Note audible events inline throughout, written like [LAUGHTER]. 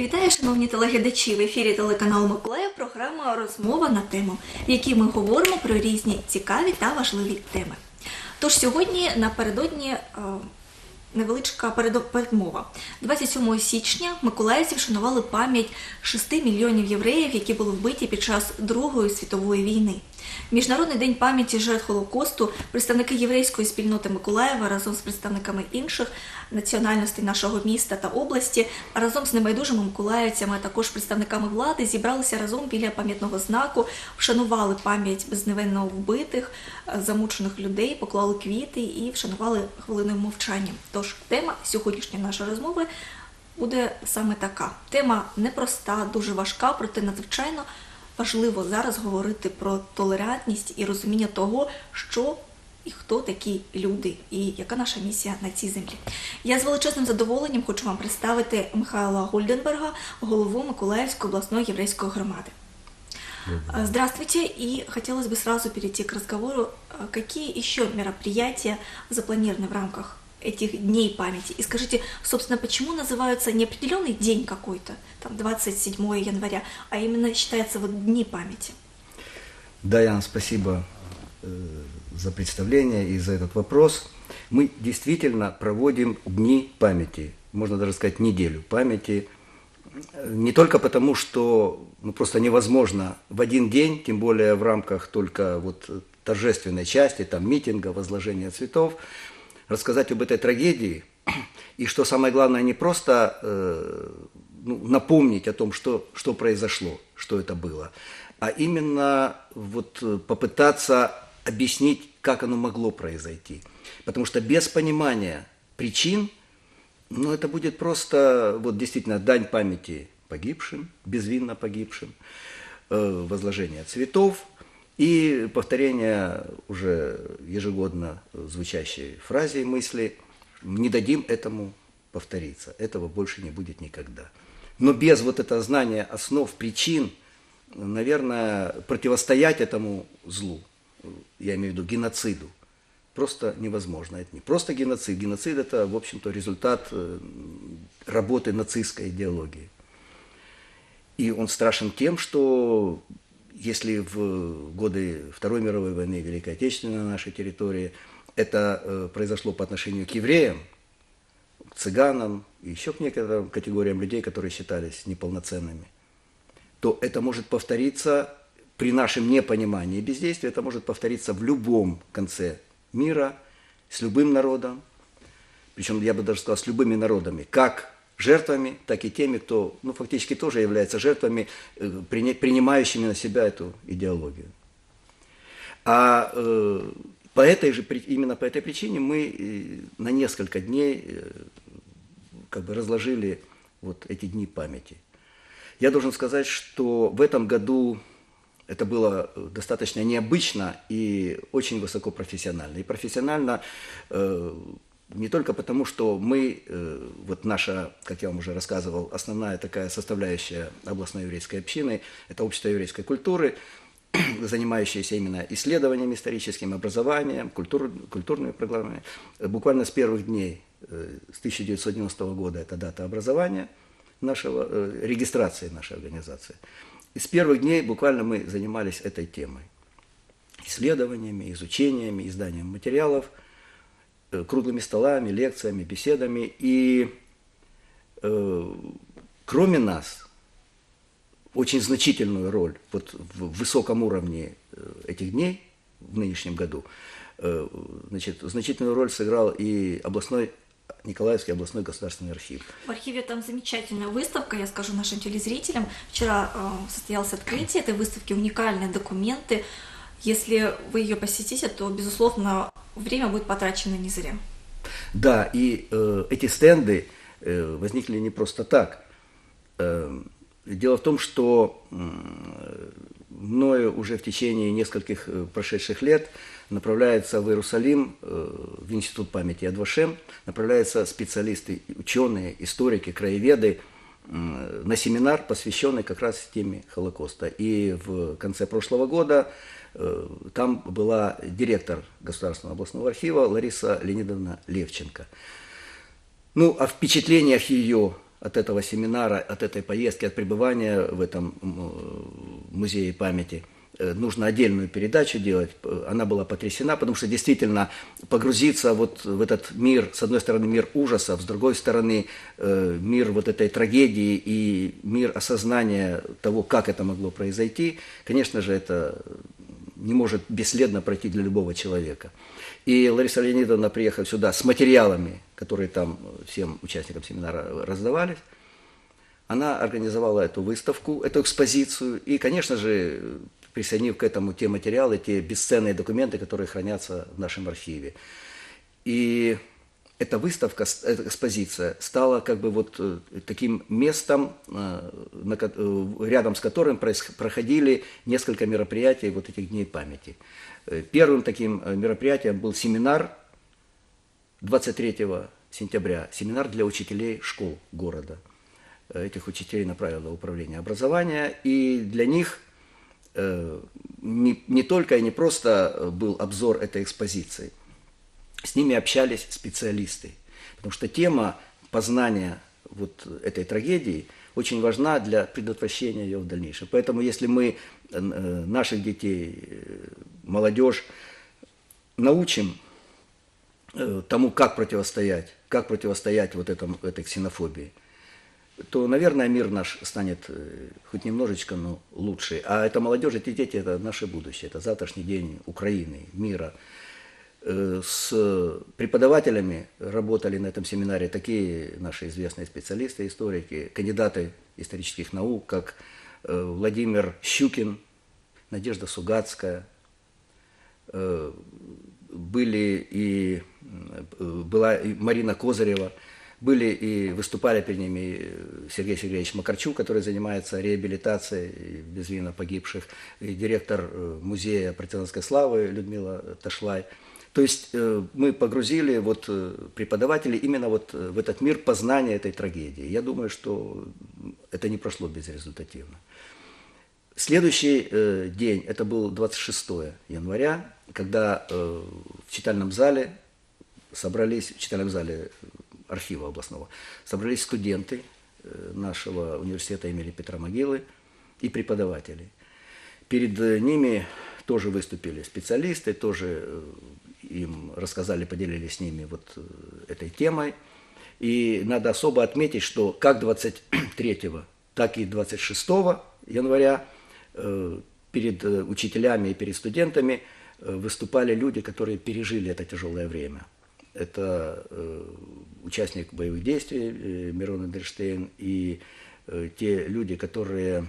Вітаю, шановні телеглядачі! В ефірі телеканалу Миколаїв програма Розмова на тему, в якій ми говоримо про різні цікаві та важливі теми. Тож сьогодні напередодні е, невеличка передмова. 27 січня миколаївці вшанували пам'ять 6 мільйонів євреїв, які були вбиті під час Другої світової війни. Міжнародний день пам'яті жертв Холокосту представники єврейської спільноти Миколаєва разом з представниками інших національностей нашого міста та області, а разом з небайдужими миколаївцями, а також представниками влади зібралися разом біля пам'ятного знаку, вшанували пам'ять безневинно вбитих, е, замучених людей, поклали квіти і вшанували хвилиною мовчання. Тож тема сьогоднішньої нашої розмови буде саме така. Тема непроста, дуже важка, проте надзвичайно важливо зараз говорити про толерантність і розуміння того, що і хто такі люди, і яка наша місія на цій землі. Я з величезним задоволенням хочу вам представити Михайла Гольденберга, голову Миколаївської обласної єврейської громади. Э, Здравствуйте, и хотелось бы сразу перейти к разговору, э, какие еще мероприятия запланированы в рамках этих дней памяти. И скажите, собственно, почему называются не определенный день какой-то, там 27 января, а именно считается вот дни памяти? Да, Ян, спасибо э, за представление и за этот вопрос. Мы действительно проводим дни памяти, можно даже сказать неделю памяти, не только потому, что ну, просто невозможно в один день, тем более в рамках только вот торжественной части, там митинга, возложения цветов, рассказать об этой трагедии. И что самое главное, не просто э, ну, напомнить о том, что, что произошло, что это было, а именно вот э, попытаться объяснить, как оно могло произойти. Потому что без понимания причин, ну, это будет просто, вот действительно, дань памяти погибшим, безвинно погибшим, э, возложение цветов и повторение уже ежегодно звучащей фразе и мысли «не дадим этому повториться, этого больше не будет никогда». Но без вот этого знания основ, причин, наверное, противостоять этому злу, я имею в виду геноциду, просто невозможно. Это не просто геноцид. Геноцид – это, в общем-то, результат э, работы нацистской идеологии. И он страшен тем, что если в годы Второй мировой войны, Великой Отечественной на нашей территории, это э, произошло по отношению к евреям, к цыганам и еще к некоторым категориям людей, которые считались неполноценными, то это может повториться при нашем непонимании и бездействии, это может повториться в любом конце мира, с любым народом, причем я бы даже сказал, с любыми народами, как жертвами, так и теми, кто ну, фактически тоже является жертвами, э, принимающими на себя эту идеологию. А э, по этой же, именно по этой причине мы э, на несколько дней э, как бы разложили вот эти дни памяти. Я должен сказать, что в этом году это было достаточно необычно и очень высокопрофессионально. И профессионально э, не только потому, что мы, э, вот наша, как я вам уже рассказывал, основная такая составляющая областной еврейской общины, это общество еврейской культуры, [CLEARS THROAT] занимающееся именно исследованием историческим, образованием, культур, культурными программами. Буквально с первых дней, э, с 1990 года, это дата образования нашего, э, регистрации нашей организации. И с первых дней буквально мы занимались этой темой. Исследованиями, изучениями, изданием материалов, круглыми столами, лекциями, беседами. И э, кроме нас, очень значительную роль вот в высоком уровне э, этих дней в нынешнем году, э, значит, значительную роль сыграл и областной Николаевский областной государственный архив. В архиве там замечательная выставка, я скажу нашим телезрителям. Вчера э, состоялось открытие этой выставки, уникальные документы. Если вы ее посетите, то, безусловно, время будет потрачено не зря. Да, и э, эти стенды э, возникли не просто так. Э, дело в том, что м, мною уже в течение нескольких э, прошедших лет направляется в Иерусалим, э, в Институт памяти Адвашем, направляются специалисты, ученые, историки, краеведы на семинар, посвященный как раз теме Холокоста. И в конце прошлого года э, там была директор Государственного областного архива Лариса Леонидовна Левченко. Ну, о впечатлениях ее от этого семинара, от этой поездки, от пребывания в этом музее памяти. Э, Нужно отдельную передачу делать. Она была потрясена, потому что действительно погрузиться вот в этот мир, с одной стороны мир ужасов, с другой стороны э, мир вот этой трагедии и мир осознания того, как это могло произойти, конечно же, это не может бесследно пройти для любого человека. И Лариса Леонидовна, приехав сюда с материалами, которые там всем участникам семинара раздавались, она организовала эту выставку, эту экспозицию, и, конечно же, присоединив к этому те материалы, те бесценные документы, которые хранятся в нашем архиве. И эта выставка, эта экспозиция стала как бы вот э, таким местом, э, э, рядом с которым проходили несколько мероприятий вот этих дней памяти. Первым таким мероприятием был семинар 23 сентября, семинар для учителей школ города. Этих учителей направило управление образования, и для них не, не только и не просто э, был обзор этой экспозиции, с ними общались специалисты, потому что тема познания вот этой трагедии очень важна для предотвращения ее в дальнейшем. Поэтому если мы э, э, наших детей, э, молодежь научим э, тому, как противостоять, как противостоять вот этому, этой ксенофобии, то, наверное, мир наш станет э, хоть немножечко, но лучше. А это молодежь, эти дети – это наше будущее, это завтрашний день Украины, мира. Э, С преподавателями работали на этом семинаре такие наши известные специалисты, историки, кандидаты исторических наук, как э, Владимир Щукин, Надежда Сугацкая, были и была и Марина Козырева, были и выступали перед ними э, Сергей Сергеевич Макарчук, который занимается реабилитацией безвинно погибших, и директор э, музея партизанской славы Людмила Ташлай. То есть э, мы погрузили вот преподавателей именно вот в этот мир познания этой трагедии. Я думаю, что это не прошло безрезультативно. Следующий день, это был 26 января, когда в читальном зале собрались, в читальном зале архива областного, собрались студенты э, нашего университета имени Петра Могилы и преподаватели. Перед э, ними тоже выступили специалисты, тоже э, им рассказали, поделились с ними вот этой темой. И надо особо отметить, что как 23, так и 26 января перед учителями и перед студентами выступали люди, которые пережили это тяжелое время. Это э, участник боевых действий э, Мирон Эдельштейн и э, те люди, которые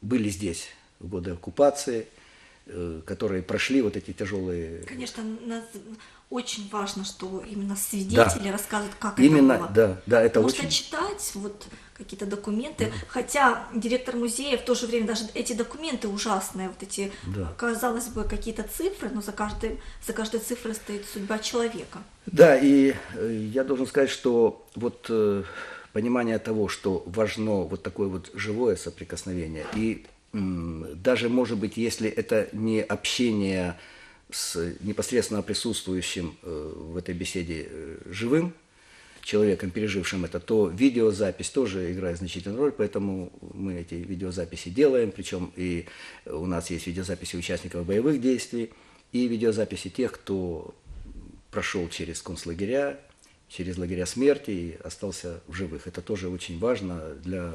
были здесь в годы оккупации, которые прошли вот эти тяжелые... Конечно, нас очень важно, что именно свидетели рассказывают, как Именно, это было. да, да, это Потому очень... читать вот какие-то документы, хотя директор музея в то же время даже эти документы ужасные, вот эти, Да. казалось бы, какие-то цифры, но за каждой, за каждой цифрой стоит судьба человека. Да, и э, я должен сказать, что вот э, понимание того, что важно вот такое вот живое соприкосновение, и даже, может быть, если это не общение с непосредственно присутствующим э, в этой беседе э, живым человеком, пережившим это, то видеозапись тоже играет значительную роль, поэтому мы эти видеозаписи делаем, причем и у нас есть видеозаписи участников боевых действий, и видеозаписи тех, кто прошел через концлагеря, через лагеря смерти и остался в живых. Это тоже очень важно для,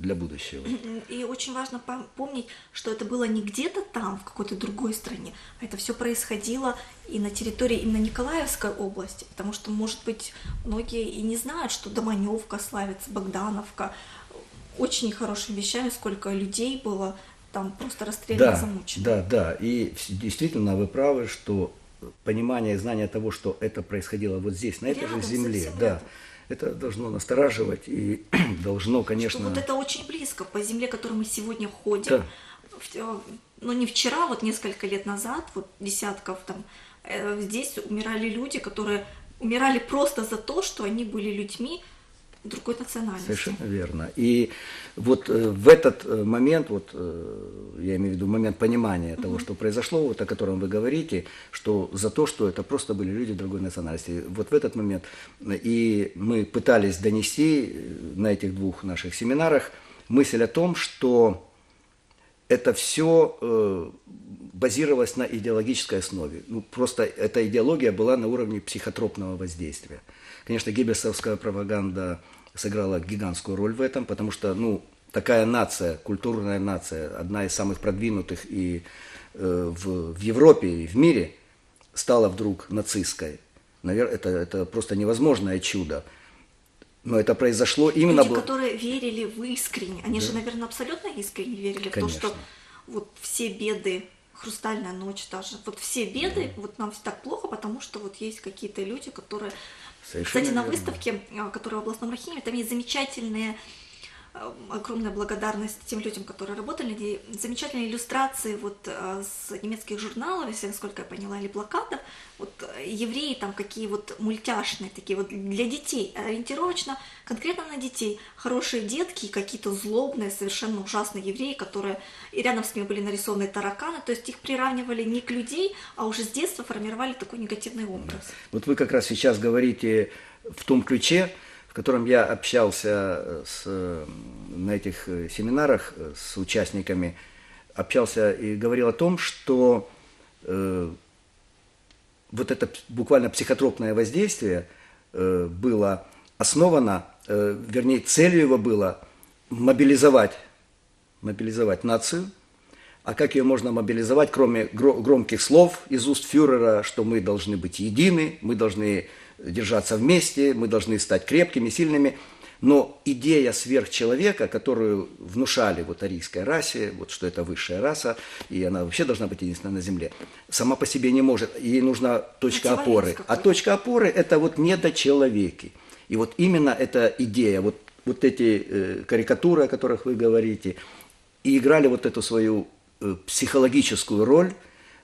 для будущего. И очень важно пом- помнить, что это было не где-то там, в какой-то другой стране, а это все происходило и на территории именно Николаевской области, потому что, может быть, многие и не знают, что Доманевка славится, Богдановка, очень хорошими вещами, сколько людей было там просто расстреляно, Да, замучено. да, да. И действительно вы правы, что понимание и знание того, что это происходило вот здесь, на этой Рядом, же земле, да, рядом. Это должно настораживать и [CLEARS THROAT] должно, Что конечно... вот это очень близко по земле, которой мы сегодня ходим. Да. Э, Ну, не вчера, вот несколько лет назад, вот десятков там, э, здесь умирали люди, которые умирали просто за то, что они были людьми, другой национальности. Совершенно верно. И вот э, в этот э, момент, вот э, я имею в виду момент понимания того, что произошло, вот о котором вы говорите, что за то, что это просто были люди другой национальности. Вот в этот момент и мы пытались донести на этих двух наших семинарах мысль о том, что это все э, базировалось на идеологической основе. Ну, просто эта идеология была на уровне психотропного воздействия. Конечно, геббельсовская пропаганда сыграла гигантскую роль в этом, потому что, ну, такая нация, культурная нация, одна из самых продвинутых и э, в, в Европе, и в мире, стала вдруг нацистской. Наверное, это, это просто невозможное чудо. Но это произошло именно... Люди, которые верили в искренне, они же, наверное, абсолютно искренне верили в то, Конечно. что вот все беды, хрустальная ночь даже, вот все беды, вот нам так плохо, потому что вот есть какие-то люди, которые... Совершенно Кстати, на верно. выставке, а, которая в областном архиве, там есть замечательные э, огромная благодарность тем людям, которые работали, замечательные иллюстрации вот э, с немецких журналов, если насколько я поняла, или плакатов, вот э, евреи там какие вот мультяшные такие вот для детей, ориентировочно конкретно на детей, хорошие детки, и какие-то злобные, совершенно ужасные евреи, которые и рядом с ними были нарисованы тараканы, то есть их приравнивали не к людей, а уже с детства формировали такой негативный образ. Вот вы как раз сейчас говорите в том ключе, в котором я общался э, с, э, на этих э, семинарах с участниками, общался и говорил о том, что э, вот это буквально психотропное воздействие э, было основано, э, вернее, целью его было мобилизовать, мобилизовать нацию, а как ее можно мобилизовать, кроме гро- громких слов из уст фюрера, что мы должны быть едины, мы должны держаться вместе, мы должны стать крепкими, сильными. Но идея сверхчеловека, которую внушали вот арийской расе, вот что это высшая раса, и она вообще должна быть единственной на Земле, сама по себе не может. Ей нужна точка опоры. А точка опоры – это вот недочеловеки. И вот именно эта идея, вот, вот эти э, карикатуры, о которых вы говорите, и играли вот эту свою э, психологическую роль,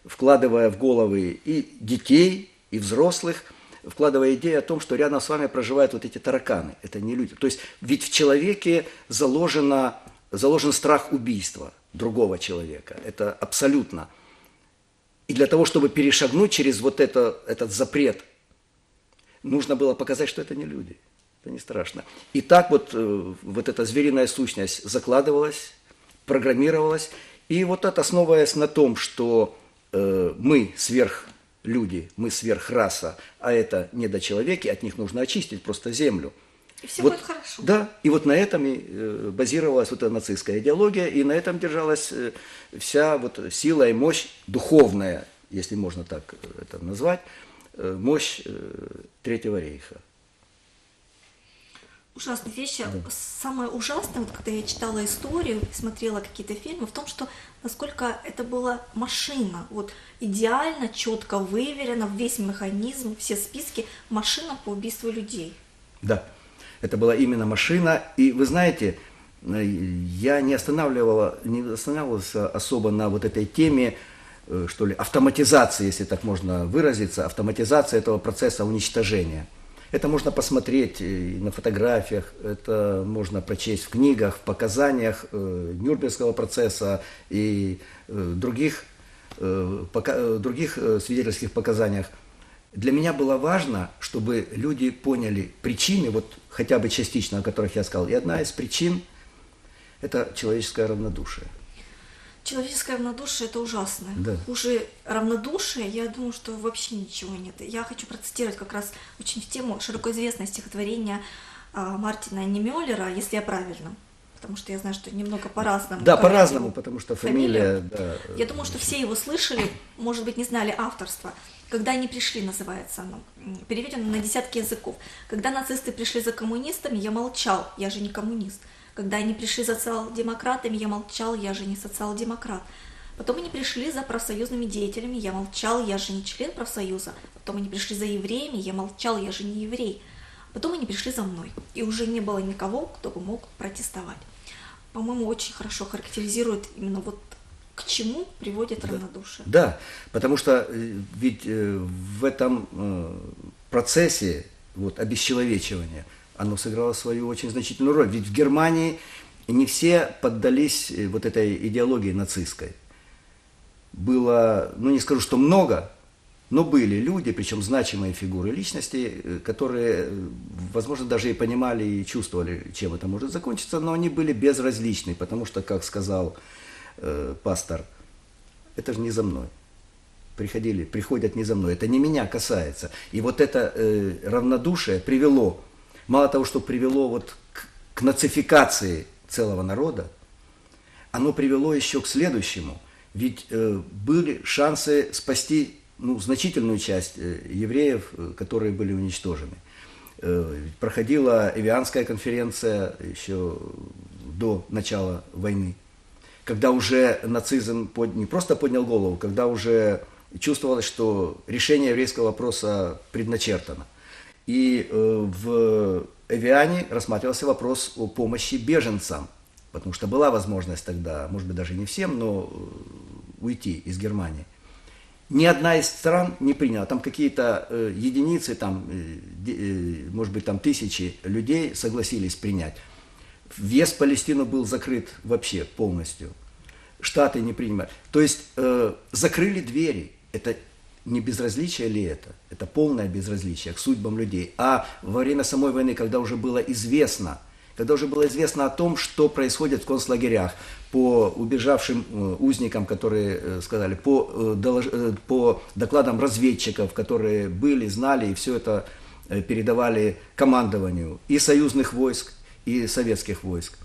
вкладывая в головы и детей, и взрослых, вкладывая идею о том, что рядом с вами проживают вот эти тараканы. Это не люди. То есть ведь в человеке заложено, заложен страх убийства другого человека. Это абсолютно. И для того, чтобы перешагнуть через вот это, этот запрет, нужно было показать, что это не люди. Это не страшно. И так вот, э, вот эта звериная сущность закладывалась, программировалась. И вот это основываясь на том, что э, мы сверхлюди, мы сверхраса, а это недочеловеки, от них нужно очистить просто землю. И все Вот, будет хорошо. Да, и вот на этом и э, базировалась вот эта нацистская идеология, и на этом держалась э, вся вот сила и мощь духовная, если можно так э, это назвать, мощь Третьего рейха. Ужасные вещи. Самое ужасное, вот когда я читала историю, смотрела какие-то фильмы, в том, что насколько это была машина, вот идеально, четко выверено, весь механизм, все списки, машина по убийству людей. Да, это была именно машина. И вы знаете, я не, останавливала, не останавливался особо на вот этой теме, э, что ли, автоматизации, если так можно выразиться, автоматизации этого процесса уничтожения. Это можно посмотреть и на фотографиях, это можно прочесть в книгах, в показаниях э, Нюрнбергского процесса и э, других, э, э, других э, свидетельских показаниях. Для меня было важно, чтобы люди поняли причины, вот хотя бы частично, о которых я сказал. И одна из причин – это человеческое равнодушие. Человеческое равнодушие это ужасно. Да. Хуже равнодушия, я думаю, что вообще ничего нет. Я хочу процитировать как раз очень в тему широко известное стихотворение а, Мартина Немеллера, если я правильно. Потому что я знаю, что немного по-разному. Да, по-разному, потому что фамилия. фамилия, да. Я думаю, что все его слышали, может быть, не знали авторства. Когда они пришли, называется оно. Переведено на десятки языков. Когда нацисты пришли за коммунистами, я молчал, я же не коммунист. Когда они пришли за социал-демократами, я молчал, я же не социал-демократ. Потом они пришли за профсоюзными деятелями, я молчал, я же не член профсоюза. Потом они пришли за евреями, я молчал, я же не еврей. Потом они пришли за мной, и уже не было никого, кто бы мог протестовать. По-моему, очень хорошо характеризует именно вот к чему приводит равнодушие. Да, потому что э, ведь э, в этом э, процессе вот, обесчеловечивания оно сыграло свою очень значительную роль. Ведь в Германии не все поддались э, вот этой идеологии нацистской. Было, ну не скажу, что много, но были люди, причем значимые фигуры личности, э, которые, э, возможно, даже и понимали и чувствовали, чем это может закончиться, но они были безразличны, потому что, как сказал э, пастор, это же не за мной. Приходили, приходят не за мной. Это не меня касается. И вот это э, равнодушие привело, мало того, что привело вот к, к нацификации целого народа, оно привело еще к следующему. Ведь э, были шансы спасти ну, значительную часть э, евреев, э, которые были уничтожены. Э, проходила Эвианская конференция еще до начала войны, когда уже нацизм под, не просто поднял голову, когда уже чувствовалось, что решение еврейского вопроса предначертано. И э, в Эвиане рассматривался вопрос о помощи беженцам, потому что была возможность тогда, может быть, даже не всем, но э, уйти из Германии. Ни одна из стран не приняла. Там какие-то э, единицы, там, может быть, там тысячи людей согласились принять. Въезд в Палестину был закрыт вообще полностью. Штаты не принимали. То есть закрыли двери. Это не безразличие ли это? Это полное безразличие к судьбам людей. А во время самой войны, когда уже было известно, когда уже было известно о том, что происходит в концлагерях, по убежавшим э, узникам, которые э, сказали, по, э, по докладам разведчиков, которые были, знали и все это передавали командованию и союзных войск, и советских войск.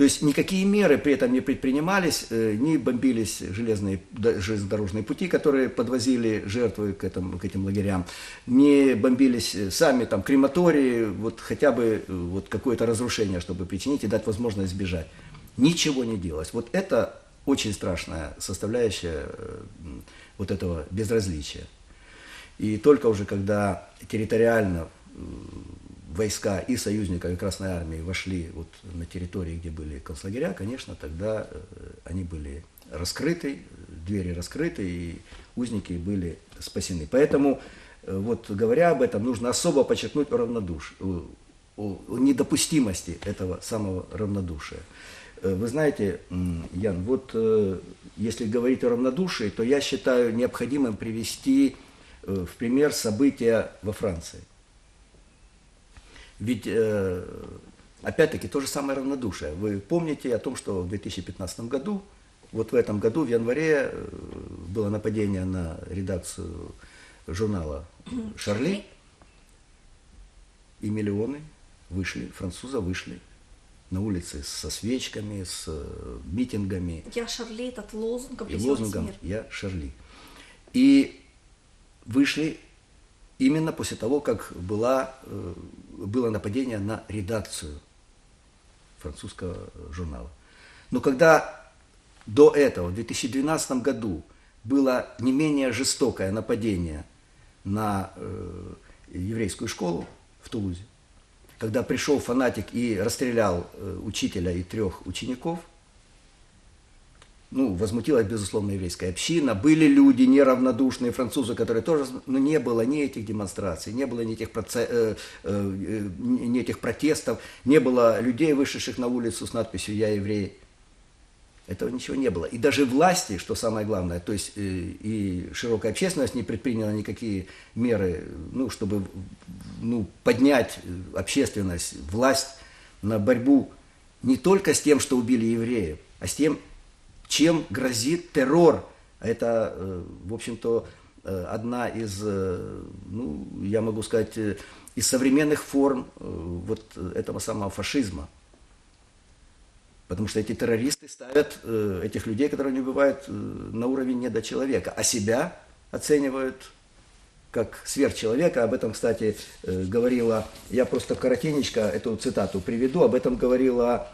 То есть никакие меры при этом не предпринимались, э, не бомбились железные, железнодорожные пути, которые подвозили жертвы к, этому, к этим лагерям, не бомбились э, сами там крематории, вот хотя бы э, вот какое-то разрушение, чтобы причинить и дать возможность сбежать. Ничего не делалось. Вот это очень страшная составляющая вот этого безразличия. И только уже когда территориально войска и союзников, и Красной Армии вошли вот на территории, где были концлагеря, конечно, тогда э, они были раскрыты, двери раскрыты, и узники были спасены. Поэтому, э, вот говоря об этом, нужно особо подчеркнуть о равнодушии, о, недопустимости этого самого равнодушия. Э, Вы знаете, Ян, вот э, если говорить о равнодушии, то я считаю необходимым привести э, в пример события во Франции. Ведь, э, опять-таки, то же самое равнодушие. Вы помните о том, что в 2015 году, вот в этом году, в январе, э, было нападение на редакцию журнала «Шарли», и миллионы вышли, французы вышли на улицы со свечками, с э, митингами Я Шарли, этот лозунг и лозунгом. «Я Шарли». И вышли именно после того, как была, э, было нападение на редакцию французского журнала. Но когда до этого, в 2012 году, было не менее жестокое нападение на э, еврейскую школу в Тулузе, когда пришел фанатик и расстрелял э, учителя и трех учеников, ну, возмутилась, безусловно, еврейская община. Были люди неравнодушные, французы, которые тоже... Но не было ни этих демонстраций, не было ни этих, проце- э, э, э, ни этих протестов, не было людей, вышедших на улицу с надписью «Я еврей». Этого ничего не было. И даже власти, что самое главное, то есть э, и широкая общественность не предприняла никакие меры, ну, чтобы ну, поднять общественность, власть на борьбу не только с тем, что убили евреев, а с тем, чем грозит террор. Это, э, в общем-то, э, одна из, э, ну, я могу сказать, из современных форм вот этого самого фашизма. Потому что эти террористы ставят этих людей, которые не убивают, на уровень недочеловека, а себя оценивают как сверхчеловека. Об этом, кстати, говорила, я просто коротенечко эту цитату приведу, об этом говорила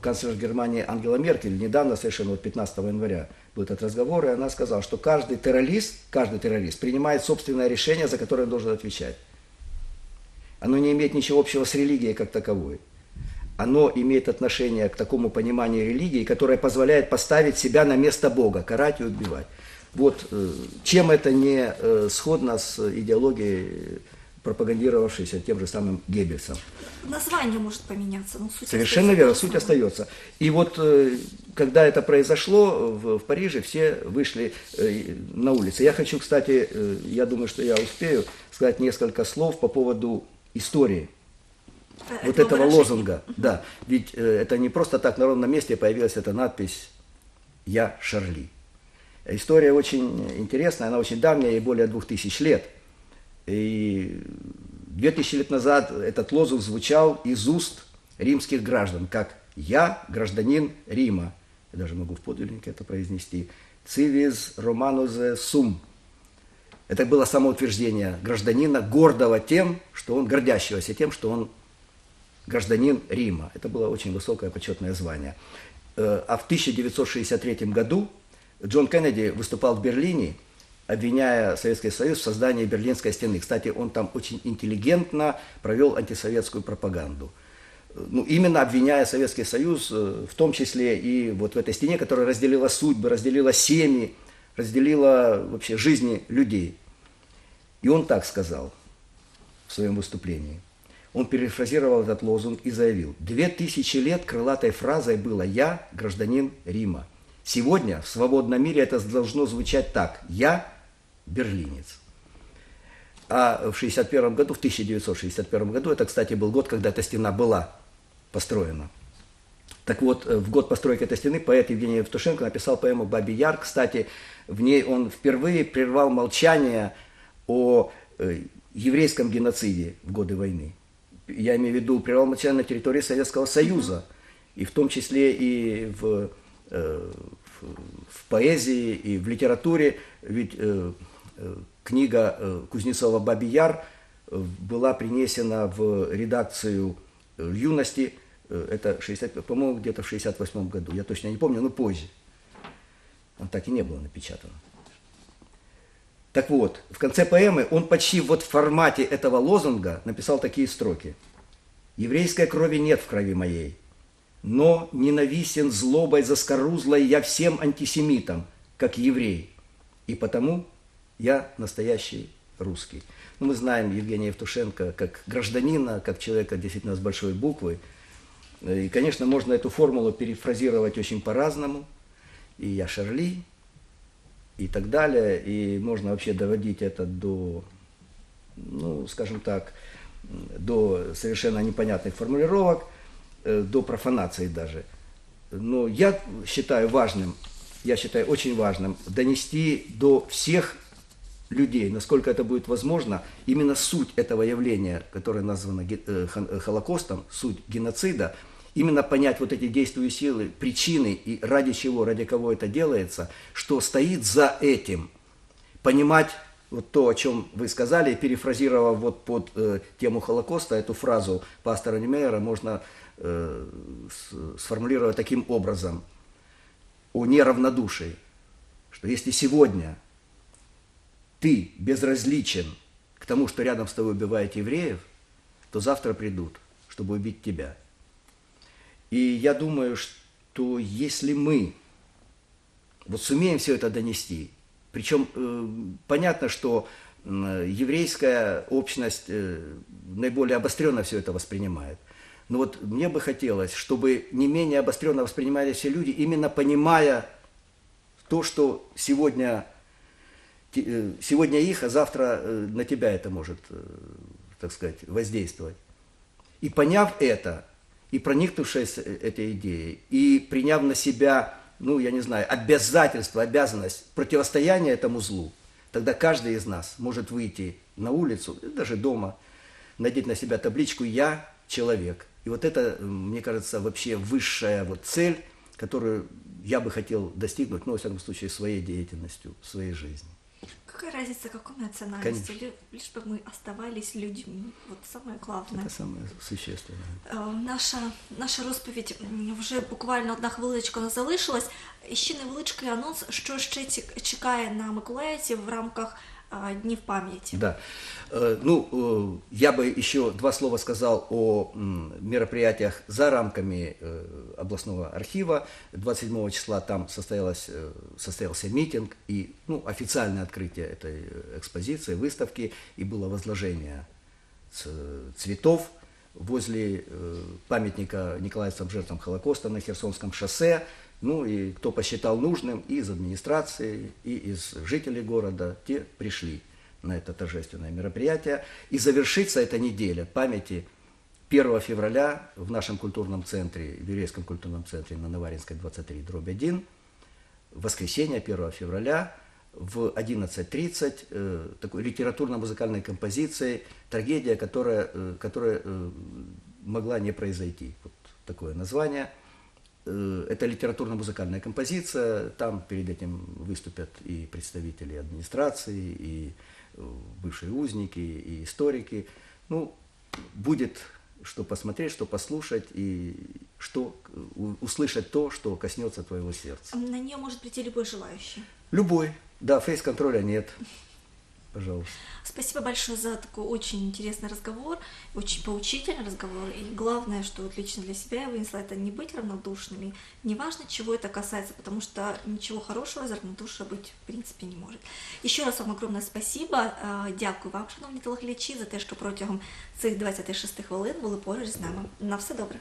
канцлер Германии Ангела Меркель недавно, совершенно вот 15 января был этот разговор, и она сказала, что каждый террорист, каждый террорист принимает собственное решение, за которое он должен отвечать. Оно не имеет ничего общего с религией как таковой. Оно имеет отношение к такому пониманию религии, которое позволяет поставить себя на место Бога, карать и убивать. Вот э, чем это не э, сходно с идеологией пропагандировавшийся тем же самым Геббельсом. Название может поменяться, но суть Совершенно верно, суть остается. И вот э, когда это произошло в, в Париже, все вышли э, на улицы. Я хочу, кстати, э, я думаю, что я успею сказать несколько слов по поводу истории Э, вот этого выражения. лозунга. Да, ведь э, это не просто так на ровном месте появилась эта надпись «Я Шарли». История очень интересная, она очень давняя, ей более двух тысяч лет. И две тысячи лет назад этот лозунг звучал из уст римских граждан, как «Я гражданин Рима». Я даже могу в подлиннике это произнести. «Civis Romanus sum». Это было самоутверждение гражданина, гордого тем, что он, гордящегося тем, что он гражданин Рима. Это было очень высокое почетное звание. Э, А в 1963 году Джон Кеннеди выступал в Берлине, обвиняя Советский Союз в создании Берлинской стены. Кстати, он там очень интеллигентно провел антисоветскую пропаганду. Ну, именно обвиняя Советский Союз, э, в том числе и вот в этой стене, которая разделила судьбы, разделила семьи, разделила вообще жизни людей. И он так сказал в своем выступлении. Он перефразировал этот лозунг и заявил, «Две тысячи лет крылатой фразой было «Я гражданин Рима». Сегодня в свободном мире это должно звучать так «Я берлинец». А в 61 году, в 1961 году, это, кстати, был год, когда эта стена была построена. Так вот, э, в год постройки этой стены поэт Евгений Евтушенко написал поэму «Бабий Яр». Кстати, в ней он впервые прервал молчание о э, еврейском геноциде в годы войны. Я имею в виду прервал молчание на территории Советского Союза, и в том числе и в, э, в, в поэзии, и в литературе. Ведь книга э, Кузнецова «Бабий Яр» э, была принесена в редакцию э, юности, э, это 60, по-моему, где-то в 68 году, я точно не помню, но позже. Он так и не было напечатан. Так вот, в конце поэмы он почти вот в формате этого лозунга написал такие строки. «Еврейской крови нет в крови моей, но ненавистен злобой заскорузлой я всем антисемитам, как еврей, и потому я настоящий русский». Ну, мы знаем Евгения Евтушенко как гражданина, как человека действительно с большой буквы. И, конечно, можно эту формулу перефразировать очень по-разному. И я Шарли, и так далее. И можно вообще доводить это до, ну, скажем так, до совершенно непонятных формулировок, э, до профанации даже. Но я считаю важным, я считаю очень важным донести до всех людей, насколько это будет возможно, именно суть этого явления, которое названо э, э, Холокостом, суть геноцида, именно понять вот эти действующие силы, причины и ради чего, ради кого это делается, что стоит за этим, понимать вот то, о чем вы сказали, перефразировав вот под э, тему Холокоста эту фразу пастора Немейера, можно э, с- сформулировать таким образом. О неравнодушии, что если сегодня ты безразличен к тому, что рядом с тобой убивают евреев, то завтра придут, чтобы убить тебя. И я думаю, что если мы вот сумеем все это донести, причем э, понятно, что м, еврейская общность э, наиболее обостренно все это воспринимает. Но вот мне бы хотелось, чтобы не менее обостренно воспринимали все люди, именно понимая то, что сегодня, э, сегодня их, а завтра э, на тебя это может, э, так сказать, воздействовать. И поняв это, и проникнувшись э, этой идеей, и приняв на себя, ну, я не знаю, обязательство, обязанность противостояния этому злу, тогда каждый из нас может выйти на улицу, даже дома, надеть на себя табличку «Я человек». И вот это, мне кажется, вообще высшая вот цель, которую я бы хотел достигнуть, ну, во всяком случае, своей деятельностью, своей жизни. Какая разница, какой национальности, Конечно. Лишь, лишь бы мы оставались людьми. Вот самое главное. Это самое существенное. Е, Наша, наша розповідь м, вже буквально одна хвилиночка не залишилась. І ще невеличкий анонс, що ще ці- чекає на миколаївців в рамках е, Днів пам'яті. Да. Э, Ну, э, я бы еще два слова сказал о мероприятиях за рамками э, областного архива. 27 числа там состоялось, состоялся митинг и ну, официальное открытие этой экспозиции, выставки, и было возложение цветов возле памятника николаевским жертвам Холокоста на Херсонском шоссе. Ну и кто посчитал нужным, и из администрации, и из жителей города, те пришли на это торжественное мероприятие. И завершится эта неделя памяти 1 февраля в нашем культурном центре, в еврейском культурном центре на Наваринской 23, дробь 1, в воскресенье 1 февраля в 11.30 э, такой литературно-музыкальной композицией «Трагедия, которая, э, которая э, могла не произойти». Вот такое название. Э, это литературно-музыкальная композиция. Там перед этим выступят и представители администрации, и э, бывшие узники, и историки. Ну, будет что посмотреть, что послушать и что э, услышать то, что коснется твоего сердца. На нее может прийти любой желающий. Любой. Да, фейс-контроля нет. Пожалуйста. Спасибо большое за такой очень интересный разговор, очень поучительный разговор. И главное, что вот лично для себя я вынесла, это не быть равнодушными. Неважно, чего это касается, потому что ничего хорошего из равнодушия быть в принципі не може. І ще раз вам огромне спасибо. Е, Дякую вам, шановні телеглядачі, за те, що протягом цих 26 хвилин були поруч з нами. На все добре.